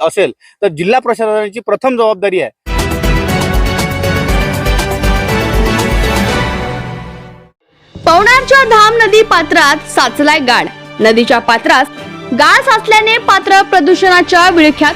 असेल तर जिल्हा प्रशासनाची प्रथम जबाबदारी आहे. पवनारच्या धाम नदी पात्रात साचलाय गाड नदीच्या पात्रात गाळ साचल्याने पात्र प्रदूषणाच्या विळख्यात.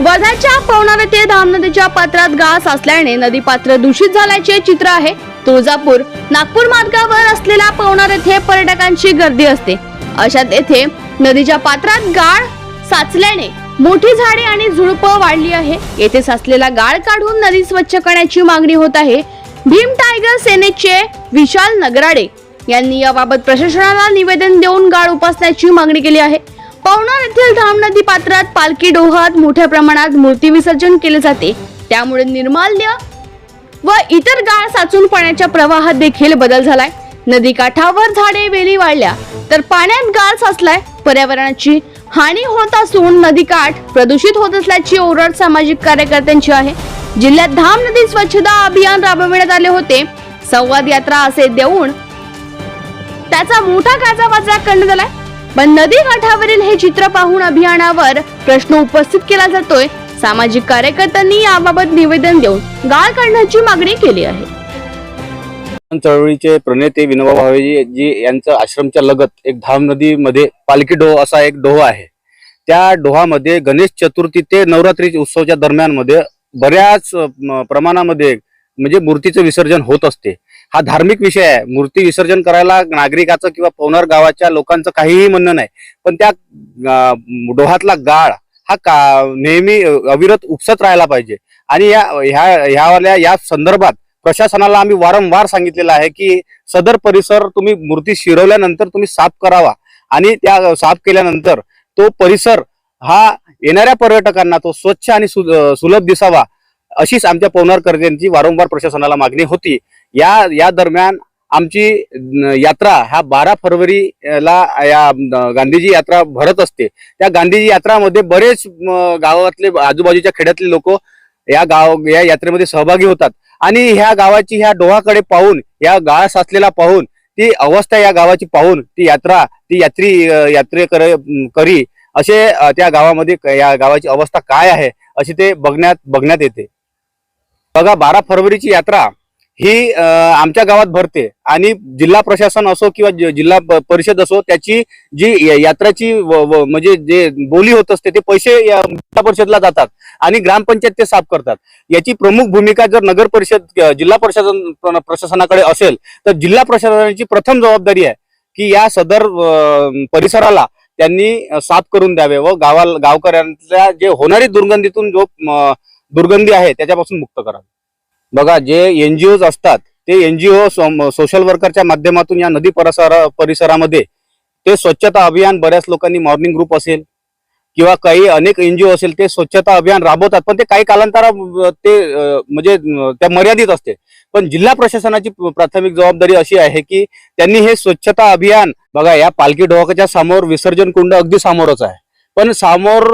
वर्ध्याच्या पवनार येथे धाम नदीच्या पात्रात गाळ साचल्याने नदी पात्र दूषित झाल्याचे चित्र आहे. तुळजापूर नागपूर मार्गावर असलेल्या पवनार येथे पर्यटकांची गर्दी असते. अशात येथे नदीच्या पात्रात गाळ साचल्याने मोठी झाडे आणि झुडपं वाढली आहे. येथे साचलेला गाळ काढून नदी स्वच्छ करण्याची मागणी होत आहे. भीम टायगर सेनेचे विशाल नगराडे यांनी याबाबत प्रशासनाला निवेदन देऊन गाळ उपासण्याची मागणी केली आहे. पवनार येथील धाम नदी पात्रात पालखी डोहात मोठ्या प्रमाणात मूर्ती विसर्जन केले जाते. त्यामुळे निर्माल्य व इतर गाळ साचून पाण्याच्या प्रवाहात देखील बदल झालाय. नदी काठावर झाडे वेली वाढल्या तर पाण्यात गाळ साचलाय. पर्यावरणाची हानी होत असून नदीकाठ प्रदूषित होत असल्याची ओरड सामाजिक कार्यकर्त्यांची आहे. जिल्ह्यात धाम नदी स्वच्छता अभियान राबविण्यात आले होते. संवाद यात्रा असे देऊन त्याचा मोठा गाजावाजा करण्यात आलाय पण नदी काठावरील हे चित्र पाहून अभियानावर प्रश्न उपस्थित केला जातोय. सामाजिक कार्यकर्त्यांनी याबाबत निवेदन देऊन गाळ काढण्याची मागणी केली आहे. चळवळीचे प्रणेते विनोबा भावेजी जी यांचं आश्रमच्या लगत एक धाम नदीमध्ये पालखी डोह असा एक डोह आहे. त्या डोहामध्ये गणेश चतुर्थी ते नवरात्री उत्सवच्या दरम्यानमध्ये बऱ्याच म, प्रमाणामध्ये म्हणजे मूर्तीचं विसर्जन होत असते. हा धार्मिक विषय आहे. मूर्ती विसर्जन करायला नागरिकाचं किंवा पवनार गावाच्या लोकांचं काहीही म्हणणं नाही. पण त्या डोहातला गाळ हा का नेहमी अविरत उपसत राहायला पाहिजे. आणि या ह्या ह्यावाल्या या संदर्भात प्रशासनाला आम्ही वारंवार सांगितलेलं आहे की सदर परिसर तुम्ही मूर्ती शिरवल्यानंतर तुम्ही साफ करावा. आणि त्या साफ केल्यानंतर तो परिसर हा येणाऱ्या पर्यटकांना तो स्वच्छ आणि सु- सुलभ दिसावा अशीच आमच्या पवनारकर्त्यांची वारंवार प्रशासनाला मागणी होती. या या दरम्यान आमची यात्रा ह्या बारा फरवरीला या गांधीजी यात्रा भरत असते. त्या गांधीजी यात्रामध्ये बरेच गावातले आजूबाजूच्या खेड्यातले लोक या गाव या यात्रेमध्ये सहभागी होतात. आणि ह्या गावाची ह्या डोहाकडे पाहून या गाळ साचलेला पाहून ती अवस्था या गावाची पाहून ती यात्रा ती यात्री यात्रे यात्रेकर करी असे त्या गावामध्ये या गावाची अवस्था काय आहे असे ते बघण्यात बघण्यात येते. बघा बारा फरवरीची यात्रा ही आमच्या गावात भरते. आणि जिल्हा प्रशासन असो किंवा जिल्हा परिषद असो त्याची जी यात्राची म्हणजे जे बोली होत असते ते पैसे या जिल्हा परिषदला जातात आणि ग्रामपंचायत ते साफ करतात. याची प्रमुख भूमिका जर नगर परिषद जिल्हा प्रशासन प्रशासनाकडे असेल तर जिल्हा प्रशासनाची प्रथम जबाबदारी आहे की या सदर परिसराला त्यांनी साफ करून द्यावे व गावाला गावकऱ्यांच्या जे होणारी दुर्गंधीतून जो दुर्गंधी आहे त्याच्यापासून मुक्त करावे. बघा जे एनजीओज असतात ते एनजीओ सोशल वर्करच्या माध्यमातून या नदी परिसर परिसरामध्ये ते स्वच्छता अभियान बऱ्याच लोकांनी मॉर्निंग ग्रुप असेल किंवा काही अनेक एनजीओ असेल ते स्वच्छता अभियान राबवतात. पण ते काही कालांतरा ते म्हणजे त्या मर्यादित असते. पण जिल्हा प्रशासनाची प्राथमिक जबाबदारी अशी आहे की त्यांनी हे स्वच्छता अभियान बघा या पालखी डोहाच्या समोर विसर्जन कुंड अगदी समोरच आहे. पण समोर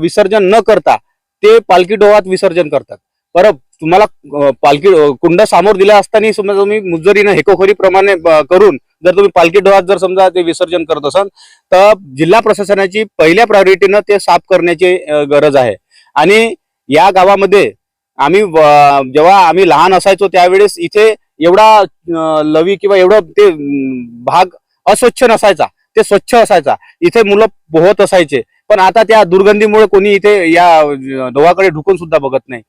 विसर्जन न करता ते पालखी डोहात विसर्जन करतात. बरं तुम्हाला पालखी कुंड समोर दिला असताना समजा तुम्ही मुजरीनं हेकोखोरीप्रमाणे करून जर तुम्ही पालखी डोहात जर समजा ते विसर्जन करत असाल तर जिल्हा प्रशासनाची पहिल्या प्रायोरिटीनं ते साफ करण्याची गरज आहे. आणि या गावामध्ये आम्ही जेव्हा आम्ही लहान असायचो त्यावेळेस इथे एवढा लवी किंवा एवढं ते भाग अस्वच्छ नसायचा. ते स्वच्छ असायचा. इथे मुलं पोहत असायचे. पण आता त्या दुर्गंधीमुळे कोणी इथे या अ, डोहाकडे ढुकून सुद्धा बघत नाही.